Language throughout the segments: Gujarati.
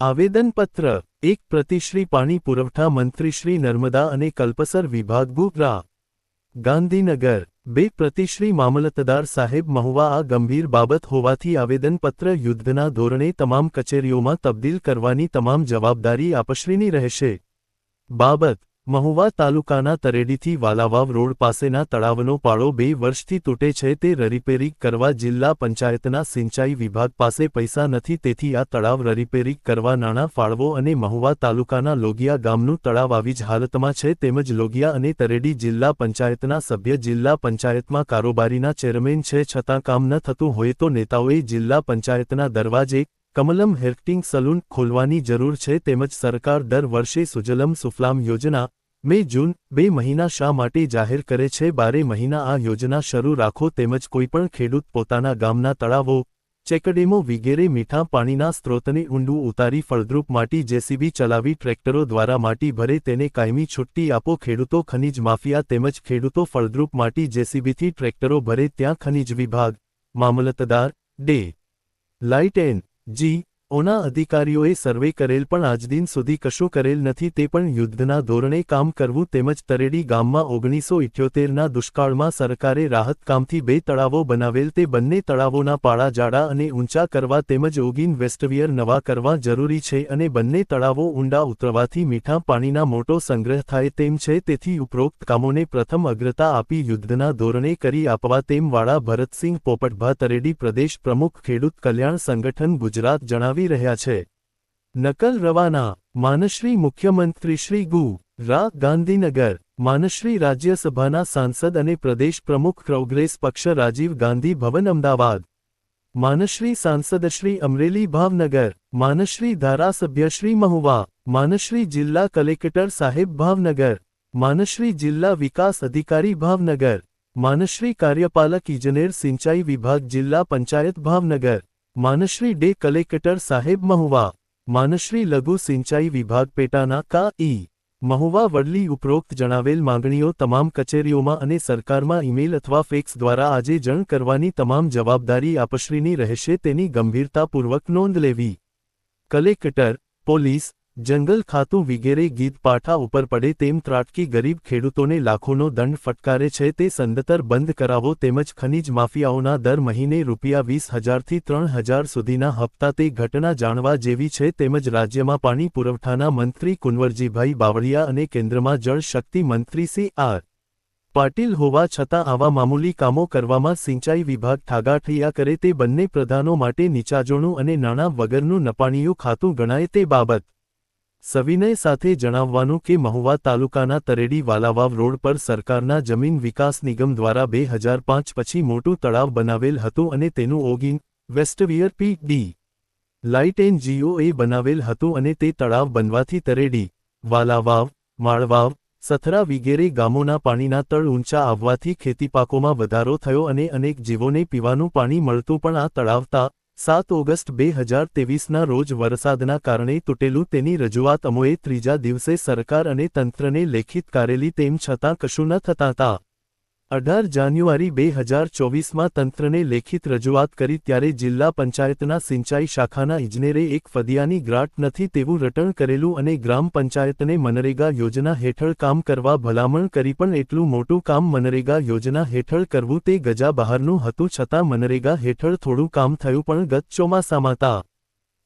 આવેદનપત્ર, એક પ્રતિશ્રી પાણી પુરવઠા મંત્રીશ્રી નર્મદા અને કલ્પસર વિભાગ ગુરા ગાંધીનગર, બે પ્રતિશ્રી મામલતદાર સાહેબ મહુવા આ ગંભીર બાબત હોવાથી આવેદનપત્ર યુદ્ધના ધોરણે તમામ કચેરીઓમાં તબદીલ કરવાની તમામ જવાબદારી આપશ્રીની રહેશે. બાબત મહુવા તાલુકાના તરેડીથી વાલાવાવ રોડ પાસેના તળાવનો પાળો બે વર્ષથી તૂટે છે તે રિપેરિંગ કરવા જિલ્લા પંચાયતના સિંચાઈ વિભાગ પાસે પૈસા નથી તેથી આ તળાવ રિપેરિંગ કરવા નાણાં ફાળવો અને મહુવા તાલુકાના લોગિયા ગામનું તળાવ આવી જ હાલતમાં છે તેમજ લોગિયા અને તરેડી જિલ્લા પંચાયતના સભ્ય જિલ્લા પંચાયતમાં કારોબારીના ચેરમેન છે છતાં કામ ન થતું હોય તો નેતાઓએ જિલ્લા પંચાયતના દરવાજે કમલમ હેરટિંગ સલૂન ખોલવાની જરૂર છે તેમજ સરકાર દર વર્ષે સુજલમ સુફલામ યોજના મે જૂન બે મહિના શા માટે જાહેર કરે છે? બારે મહિના આ યોજના શરૂ રાખો તેમજ કોઈપણ ખેડૂત પોતાના ગામના તળાવો, ચેકડેમો વિગેરે મીઠા પાણીના સ્ત્રોતને ઊંડું ઉતારી ફળદ્રુપ માટી જેસીબી ચલાવી ટ્રેક્ટરો દ્વારા માટી ભરે તેને કાયમી છુટ્ટી આપો. ખેડૂતો ખનીજ માફિયા તેમજ ખેડૂતો ફળદ્રુપ માટી જેસીબીથી ટ્રેક્ટરો ભરે ત્યાં ખનીજ વિભાગ, મામલતદાર ડે. લાઇટ એન જી ઓના અધિકારીઓએ સર્વે કરેલ પણ આજદિન સુધી કશું કરેલ નથી તે પણ યુદ્ધના ધોરણે કામ કરવું તેમજ તરેડી ગામમાં ઓગણીસો ઇઠ્યોતેરના દુષ્કાળમાં સરકારે રાહત કામથી બે તળાવો બનાવેલ તે બંને તળાવોના પાળા જાડા અને ઊંચા કરવા તેમજ ઓગીન વેસ્ટવિયર નવા કરવા જરૂરી છે અને બંને તળાવો ઊંડા ઉતરવાથી મીઠા પાણીના મોટો સંગ્રહ થાય તેમ છે તેથી ઉપરોક્ત કામોને પ્રથમ અગ્રતા આપી યુદ્ધના ધોરણે કરી આપવા તેમ વાળા ભરતસિંહ પોપટભા તરેડી પ્રદેશ પ્રમુખ ખેડૂત કલ્યાણ સંગઠન ગુજરાત જણાવી આવી રહ્યા છે. નકલ રવાના, માનશ્રી મુખ્યમંત્રી શ્રી ગુ, રા, ગાંધીનગર, માનશ્રી રાજ્યસભાના સાંસદ અને પ્રદેશ પ્રમુખ કોંગ્રેસ પક્ષ રાજીવ ગાંધી ભવન, અમદાવાદ. માનશ્રી સાંસદશ્રી અમરેલી ભાવનગર, માનશ્રી ધારાસભ્ય શ્રી મહુવા, માનશ્રી જિલ્લા કલેક્ટર સાહેબ ભાવનગર, માનશ્રી જિલ્લા વિકાસ અધિકારી ભાવનગર, માનશ્રી કાર્યપાલક ઇજનેર સિંચાઈ વિભાગ જિલ્લા પંચાયત ભાવનગર. માનશ્રી ડે કલેક્ટર સાહેબ મહુવા, માનશ્રી લઘુ સિંચાઈ વિભાગ પેટાના કા ઈ, મહુવા વડલી ઉપરોક્ત જણાવેલ માંગણીઓ તમામ કચેરીઓમાં અને સરકારમાં ઈમેલ અથવા ફેક્સ દ્વારા આજે જણ કરવાની તમામ જવાબદારી આપશ્રીની રહેશે તેની ગંભીરતાપૂર્વક નોંધ લેવી. કલેક્ટર, પોલીસ જંગલ ખાતું વિગેરે ગીત પાઠા ઉપર પડે તેમ ત્રાટકી ગરીબ ખેડૂતોને લાખોનો દંડ ફટકારે છે તે સંદતર બંધ કરાવો તેમજ ખનીજ માફિયાઓના દર મહિને રૂપિયા વીસ હજારથી ત્રણ હજાર સુધીના હપ્તા તે ઘટના જાણવા જેવી છે તેમજ રાજ્યમાં પાણી પુરવઠાના મંત્રી કુંવરજીભાઈ બાવળિયા અને કેન્દ્રમાં જળ શક્તિ મંત્રી સી આર પાટીલ હોવા છતાં આવા મામૂલી કામો કરવામાં સિંચાઈ વિભાગ ઠાગાઠૈયા કરે તે બંને પ્રધાનો માટે નીચાજોણું અને નાણાં વગરનું નપાણીયું ખાતું ગણાય તે બાબત સવિનય સાથે જણાવવાનું કે મહુવા તાલુકાના તરેડી વાલાવાવ રોડ પર સરકારના જમીન વિકાસ નિગમ દ્વારા બે હજાર પાંચ પછી મોટું તળાવ બનાવેલ હતું અને તેનું ઓગિન waste weir P D light N જીઓએ બનાવેલ હતું અને તે તળાવ બનવાથી તરેડી, વાલાવાવ, માળવાવ, સથરા વિગેરે ગામોના પાણીના તળ ઊંચા આવવાથી ખેતીપાકોમાં વધારો થયો અને અનેક જીવોને પીવાનું પાણી મળતું પણ આ તળાવતા સાત ઓગસ્ટ બે હજાર તેવીસના રોજ વરસાદના કારણે તૂટેલું તેની રજૂઆત અમોએ ત્રીજા દિવસે સરકાર અને તંત્રને લેખિત કરેલી તેમ છતાં કશું ન થતાં તા. અઢાર જાન્યુઆરી બે હજાર ચોવીસમાં તંત્રને લેખિત રજૂઆત કરી ત્યારે જિલ્લા પંચાયતના સિંચાઈ શાખાના ઇજનેરે એક ફદિયાની ગ્રાટ નથી તેવું રટણ કરેલું અને ગ્રામ પંચાયતને મનરેગા યોજના હેઠળ કામ કરવા ભલામણ કરી પણ એટલું મોટું કામ મનરેગા યોજના હેઠળ કરવું તે ગજા બહારનું હતું છતાં મનરેગા હેઠળ થોડું કામ થયું પણ ગત ચોમાસામાં તા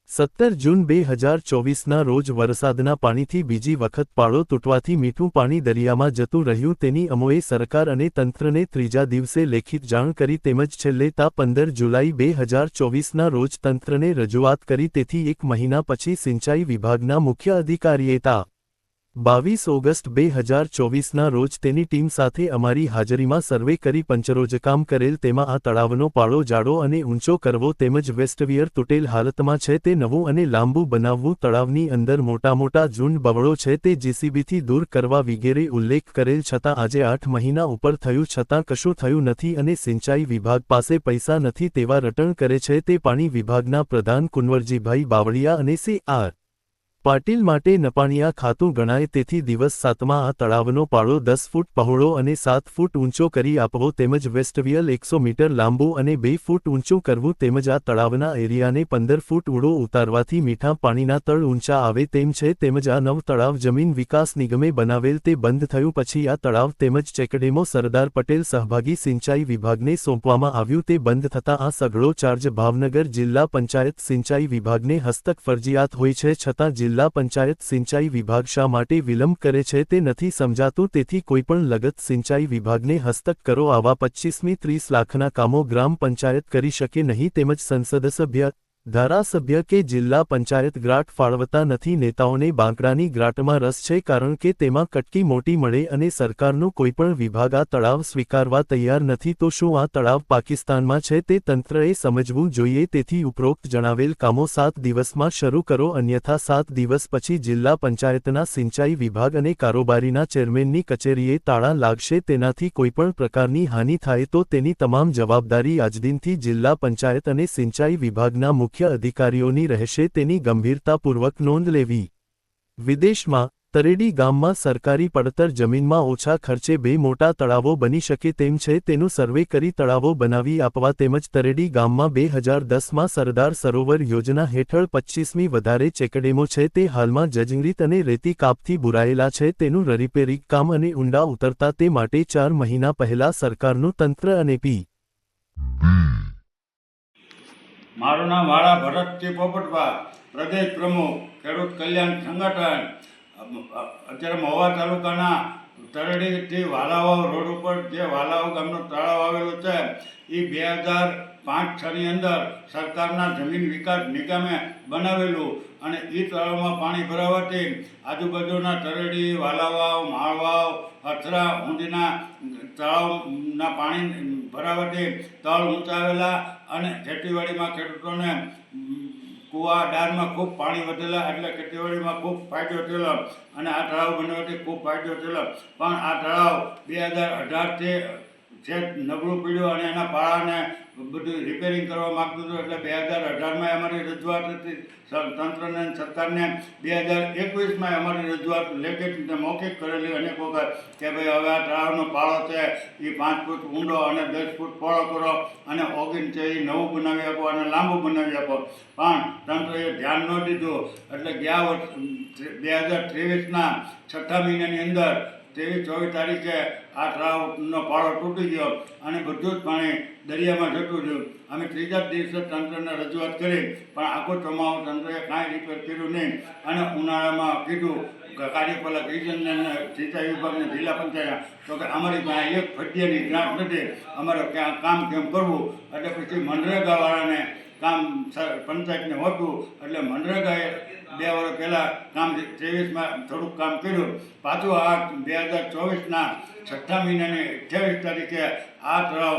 સત્તર જૂન બે હજાર ચોવીસના રોજ વરસાદના પાણીથી બીજી વખત પાળો તૂટવાથી મીઠું પાણી દરિયામાં જતું રહ્યું તેની અમોએ સરકાર અને તંત્રને ત્રીજા દિવસે લેખિત જાણ કરી તેમજ છેલ્લે તા પંદર જુલાઈ બે હજાર ચોવીસના રોજ તંત્રને રજૂઆત કરી તેથી એક મહિના પછી સિંચાઈ વિભાગના મુખ્ય અધિકારીએ તા બાવીસ ઓગસ્ટ બે હજાર ચોવીસના રોજ તેની ટીમ સાથે અમારી હાજરીમાં સર્વે કરી પંચરોજકામ કરેલ તેમાં આ તળાવનો પાળો, જાડો અને ઊંચો કરવો તેમજ વેસ્ટવિયર તૂટેલ હાલતમાં છે તે નવું અને લાંબુ બનાવવું તળાવની અંદર મોટા મોટા ઝૂંડ બવળો છે તે જીસીબીથી દૂર કરવા વિગેરે ઉલ્લેખ કરેલ છતાં આજે આઠ મહિના ઉપર થયું છતાં કશું થયું નથી અને સિંચાઈ વિભાગ પાસે પૈસા નથી તેવા રટણ કરે છે તે પાણી વિભાગના પ્રધાન કુંવરજીભાઈ બાવળિયા અને સી આર પાટીલ માટે નપાણિયા ખાતું ગણાય તેથી દિવસ સાતમાં આ તળાવનો પાળો દસ ફૂટ પહોળો અને સાત ફૂટ ઊંચો કરી આપવો તેમજ વેસ્ટવિયલ એકસો મીટર લાંબુ અને બે ફૂટ ઊંચું કરવું તેમજ આ તળાવના એરિયાને પંદર ફૂટ ઊંડો ઉતારવાથી મીઠા પાણીના તળ ઊંચા આવે તેમ છે તેમજ આ નવ તળાવ જમીન વિકાસ નિગમે બનાવેલ તે બંધ થયું પછી આ તળાવ તેમજ ચેકડેમો સરદાર પટેલ સહભાગી સિંચાઈ વિભાગને સોંપવામાં આવ્યું તે બંધ થતાં આ સઘળો ચાર્જ ભાવનગર જિલ્લા પંચાયત સિંચાઈ વિભાગને હસ્તક ફરજિયાત હોય છે છતાં જિલ્લા પંચાયત સિંચાઈ વિભાગ શા માટે વિલંબ કરે છે તે નથી સમજાતું, તેથી કોઈપણ લગત સિંચાઈ વિભાગને હસ્તક કરો. આવા પચ્ચીસમી ત્રીસ લાખના કામો ગ્રામ પંચાયત કરી શકે નહીં, તેમજ સંસદ સભ્ય ધારાસભ્ય કે જિલ્લા પંચાયત ગ્રાન્ટ ફાળવતા નથી, નેતાઓને બાંકડાની ગ્રાટમાં રસ છે કારણ કે તેમાં કટકી મોટી મળે અને સરકારનું કોઈપણ વિભાગ આ તળાવ સ્વીકારવા તૈયાર નથી, તો શું આ તળાવ પાકિસ્તાનમાં છે તે તંત્રએ સમજવું જોઈએ? તેથી ઉપરોક્ત જણાવેલ કામો સાત દિવસમાં શરૂ કરો, અન્યથા સાત દિવસ પછી જિલ્લા પંચાયતના સિંચાઈ વિભાગ અને કારોબારીના ચેરમેનની કચેરીએ તાળા લાગશે, તેનાથી કોઈપણ પ્રકારની હાનિ થાય તો તેની તમામ જવાબદારી આજદિનથી જિલ્લા પંચાયત અને સિંચાઈ વિભાગના મુખ્ય અધિકારીઓની રહેશે તેની ગંભીરતાપૂર્વક નોંધ લેવી. વિદેશમાં, તરેડી ગામમાં સરકારી પડતર જમીનમાં ઓછા ખર્ચે બે મોટા તળાવો બની શકે તેમ છે તેનું સર્વે કરી તળાવો બનાવી આપવા તેમજ તરેડી ગામમાં બે હજાર દસમાં સરદાર સરોવર યોજના હેઠળ પચ્ચીસમી વધારે ચેકડેમો છે તે હાલમાં જજંગરીત અને રેતી કાપથી બુરાયેલા છે તેનું રિપેરિંગ કામ અને ઊંડા ઉતરતા તે માટે ચાર મહિના પહેલા સરકારનું તંત્ર અને પી. મારું નામ વાળા ભરતજી પોપટભા પ્રદેશ પ્રમુખ, ખેડૂત કલ્યાણ સંગઠન. અત્યારે મહુવા તાલુકાના તરડીથી વાલાવાવ રોડ ઉપર જે વાલાવાવ ગામનું તળાવ આવેલું છે એ બે હજાર પાંચ છની અંદર સરકારના જમીન વિકાસ નિગમે બનાવેલું અને એ તળાવમાં પાણી ભરાવાથી આજુબાજુના તરડી, વાલાવાવ, માળવાવ અથરા ઊંધીના તળાવના પાણી ભરાવાથી તળ ઊંચાવેલા અને ખેતીવાડીમાં ખેડૂતોને કૂવા ડારમાં ખૂબ પાણી વધેલા, એટલે ખેતીવાડીમાં ખૂબ ફાયદો થયેલો અને આ તળાવ બનવાથી ખૂબ ફાયદો થયેલો. પણ આ તળાવ બે હજાર અઢારથી છે નબળું પડ્યું અને એના પાળાને બધું રિપેરિંગ કરવા માગતું હતું, એટલે બે હજાર અઢારમાં અમારી રજૂઆત હતી. તંત્રને સરકારને બે હજાર એકવીસમાં અમારી રજૂઆત લેખિત મૌખિક કરેલી. અનેક વખત કે ભાઈ, હવે આ તળાવનો પાળો છે એ પાંચ ફૂટ ઊંડો અને દસ ફૂટ પહોળો કરો અને ઓગીન છે એ નવું બનાવી આપો અને લાંબુ બનાવી આપો. પણ તંત્રએ ધ્યાન ન દીધું. એટલે ગયા વર્ષ, બે હજાર ત્રેવીસના છઠ્ઠા મહિનાની અંદર ત્રેવીસ ચોવીસ તારીખે આ તળાવનો પાળો તૂટી ગયો અને બધું જ પાણી દરિયામાં જતું રહ્યું. અમે ત્રીજા દિવસે તંત્રને રજૂઆત કરી, પણ આખું ચોમાવું તંત્રએ કાંઈ રિપેર કર્યું નહીં. અને ઉનાળામાં કીધું કાર્યપાલક અને સિંચાઈ વિભાગને જિલ્લા પંચાયત તો કે અમારી પાસે એક ફટિયાની ગ્રાન્ટ નથી. અમારે ક્યાં કામ કેમ કરવું? એટલે પછી મનરેગાવાળાને કામ પંચાયતને હોતું. એટલે મનરેગાએ બે વર્ષ પહેલાં કામ ત્રેવીસમાં થોડુંક કામ કર્યું. પાછું આ બે હજાર ચોવીસના છઠ્ઠા મહિનાની અઠ્યાવીસ તારીખે આ તળાવ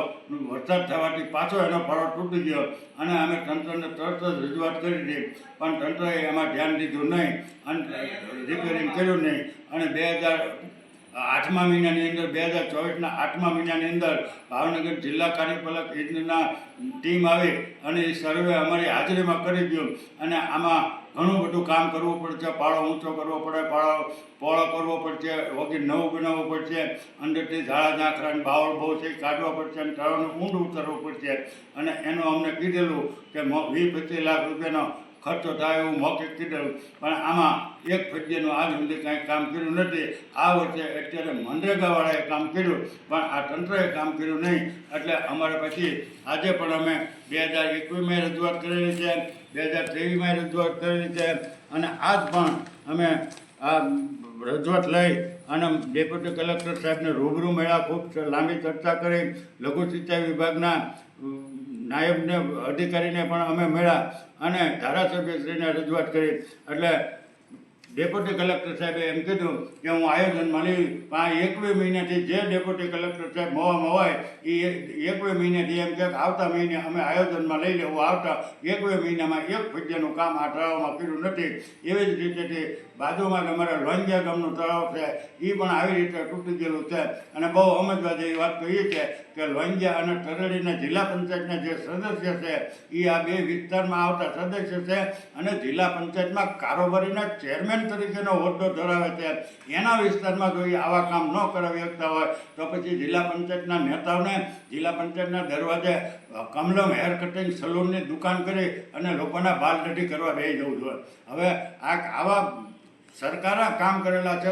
વરસાદ થવાથી પાછો એનો ફાળો તૂટી ગયો અને અમે તંત્રને તરત જ રજૂઆત કરી હતી. પણ તંત્રએ એમાં ધ્યાન દીધું નહીં અને રિપેરિંગ કર્યું નહીં. અને બે હજાર આઠમા મહિનાની અંદર, બે હજાર ચોવીસના આઠમા મહિનાની અંદર ભાવનગર જિલ્લા કાર્યપાલક એજન્ટના ટીમ આવી અને એ સર્વે અમારી હાજરીમાં કરી દઉં અને આમાં ઘણું બધું કામ કરવું પડશે, પાળો ઊંચો કરવો પડે, પાળો પોળો કરવો પડશે, વગેરે નવું બનાવવું પડશે, અંદરથી ઝાડા ઝાંખરાને બાવળ બહુ છે કાઢવા પડશે અને તળાવનું ઊંડું ઉતરવું પડશે. અને એનું અમને કીધેલું કે વીસ પચીસ લાખ રૂપિયાનો ખર્ચો થાય એવું મૌખિક કીધેલું. પણ આમાં એક ફજ્યાનું આજ સુધી કાંઈ કામ કર્યું નથી. આ વર્ષે અત્યારે મનરેગાવાળાએ કામ કર્યું, પણ આ તંત્રએ કામ કર્યું નહીં. એટલે અમારે પછી આજે પણ અમે બે હજાર એકવીસમાં રજૂઆત કરેલી છે. બે હજાર ત્રેવીસમાં રજૂઆત કરેલી છે અને આજ પણ અમે આ રજૂઆત લઈ અને ડેપ્યુટી કલેક્ટર સાહેબને રૂબરૂ મળ્યા, ખૂબ લાંબી ચર્ચા કરી. લઘુ સિંચાઈ વિભાગના નાયબને, અધિકારીને પણ અમે મળ્યા અને ધારાસભ્યશ્રીને રજૂઆત કરી. એટલે ડેપ્યુટી કલેક્ટર સાહેબે એમ કીધું કે હું આયોજનમાં લઈ આ એકવી મહિનાથી જે ડેપ્યુટી કલેક્ટર સાહેબ મોવામાં હોય, એ એકવી મહિનાથી એમ કે આવતા મહિને અમે આયોજનમાં લઈ લેવું. આવતા એકવી મહિનામાં એક ફજ્યાનું કામ આ તળાવમાં કર્યું નથી. એવી જ રીતેથી બાજુમાં જ અમારા લોંજિયા ગામનું તળાવ છે એ પણ આવી રીતે તૂટી ગયેલું છે. અને બહુ સમજવા જેવી વાત તો એ છે કે લોંજા અને તરડીના જિલ્લા પંચાયતના જે સદસ્ય છે એ આ બે વિસ્તારમાં આવતા સદસ્ય છે અને જિલ્લા પંચાયતમાં કારોબારીના ચેરમેન તરીકેનો હોદ્દો ધરાવે છે. એના વિસ્તારમાં જો એ આવા કામ ન કરાવી શકતા હોય, તો પછી જિલ્લા પંચાયતના નેતાઓને જિલ્લા પંચાયતના દરવાજે કમલમ હેર કટિંગ સલૂનની દુકાન કરી અને લોકોના બાલ કરવા બે જવું જોઈએ. હવે આ આવા સરકારના કામ કરેલા છે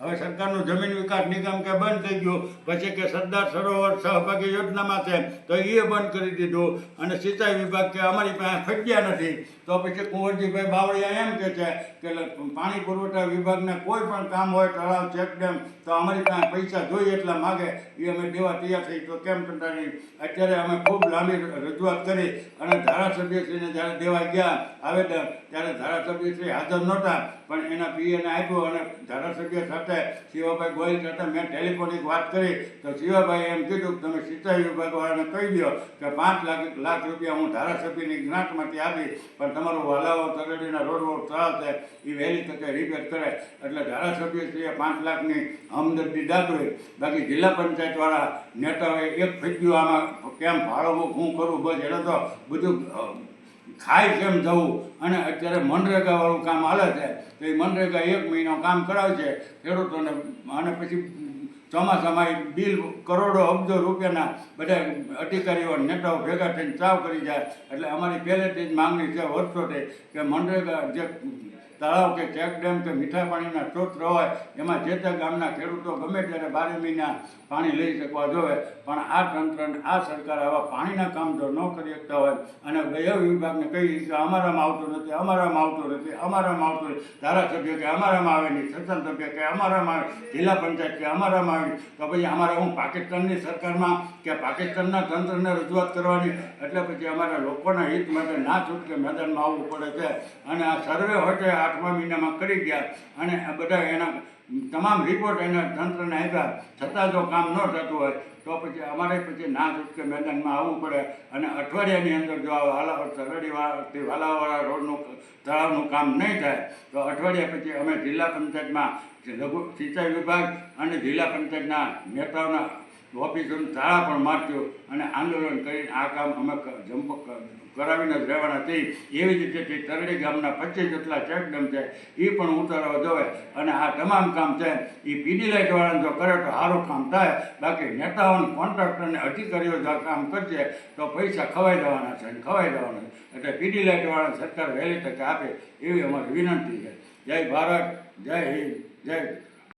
હવે સરકારનું જમીન વિકાસ નિગમ કે બંધ થઈ ગયું, પછી કે સરદાર સરોવર સહભાગી યોજનામાં છે, તો એ બંધ કરી દીધું. અને સિંચાઈ વિભાગ કે અમારી પાસે ફજ્યા નથી. તો પછી કુંવરજીભાઈ બાવળિયા એમ કે છે કે પાણી પુરવઠા વિભાગના કોઈ પણ કામ હોય તળાવ, ચેક ડેમ, તો અમારી પાસે પૈસા જોઈએ એટલા માગે. એ અમે દેવા તૈયાર થઈ તો કેમ નહીં અત્યારે અમે ખૂબ લાંબી રજૂઆત કરી અને ધારાસભ્યશ્રીને જ્યારે દેવા ગયા આવેદન, ત્યારે ધારાસભ્યશ્રી હાજર નહોતા, પણ એના પીએને આપ્યું અને ધારાસભ્ય સાથે શિવાભાઈ ગોયલ સાથે મેં ટેલિફોનિક વાત કરી, તો શિવાભાઈ એમ કીધું કે તમે સિંચાઈ વિભાગવાળાને કહી દો કે પાંચ લાખ લાખ રૂપિયા હું ધારાસભ્યની ગ્રાન્ટમાંથી આપી, પણ તમારું વાલાવો તરડીના રોડ રોડ તળાવ છે એ વહેલી તકે રિપેર કરે એટલે ધારાસભ્યશ્રીએ પાંચ લાખની હમદર્દી દાખવી. બાકી જિલ્લા પંચાયતવાળા નેતાઓએ એક ફગ્યું આમાં કેમ ભાડો હું કરું, બસ. એટલે તો બધું ખાય કેમ થવું અને અત્યારે મનરેગાવાળું કામ હાલે છે. તો એ મનરેગા એક મહિનો કામ કરાવે છે ખેડૂતોને અને પછી ચોમાસામાં એ બિલ કરોડો, અબજો રૂપિયાના બધા અધિકારીઓ નેતાઓ ભેગા થઈને ચાવ કરી જાય. એટલે અમારી પહેલેથી જ માંગણી છે વર્ષોથી કે મનરેગા જે તળાવ કે ચેક ડેમ કે મીઠા પાણીના સ્ત્રોત હોય, એમાં જે તે ગામના ખેડૂતો ગમે ત્યારે બારે મહિના પાણી લઈ શકવા જોઈએ પણ આ તંત્રને આ સરકાર આવા પાણીના કામ જો ન કરી શકતા હોય અને ગયો વિભાગને કહી કે અમારામાં આવતું નથી, અમારામાં આવતું નથી, અમારામાં આવતું નથી. ધારાસભ્ય કે અમારામાં આવે નહીં સંસદ સભ્ય કે અમારામાં આવે જિલ્લા પંચાયત કે અમારામાં આવે તો પછી અમારે હું પાકિસ્તાનની સરકારમાં કે પાકિસ્તાનના તંત્રને રજૂઆત કરવાની? એટલે પછી અમારા લોકોના હિત માટે ના છૂટકે મેદાનમાં આવવું પડે છે. અને આ સર્વે હોટે આઠમા મહિનામાં કરી ગયા. અને બધા એના તમામ રિપોર્ટ એને તંત્રને આપ્યા. છતાં જો કામ ન થતું હોય, તો પછી અમારે પછી ના છૂટકે મેદાનમાં આવવું પડે. અને અઠવાડિયાની અંદર જો આ વાલા સરડીવાળાથી વાલાવાળા રોડનું, તળાવનું કામ નહીં થાય, તો અઠવાડિયા પછી અમે જિલ્લા પંચાયતમાં લઘુ સિંચાઈ વિભાગ અને જિલ્લા પંચાયતના નેતાઓના ઓફિસોને તાળા પણ મારશું અને આંદોલન કરીને આ કામ અમે જંપ કરાવીને જ રહેવાના થઈ એવી રીતે તે તરડી ગામના પચીસ જેટલા ચેકડેમ છે એ પણ ઉતારવા જોવે. અને આ તમામ કામ છે એ પીડી લાઇટવાળાને જો કરે તો સારું કામ થાય. બાકી નેતાઓને કોન્ટ્રાક્ટરને અધિકારીઓ જો કામ કરશે, તો પૈસા ખવાઈ જવાના છે અને ખવાઈ જવાના છે. એટલે પીડી લાઇટવાળાને સરકાર વહેલી તકે આપે એવી અમારી વિનંતી છે. જય ભારત, જય હિન્દ, જય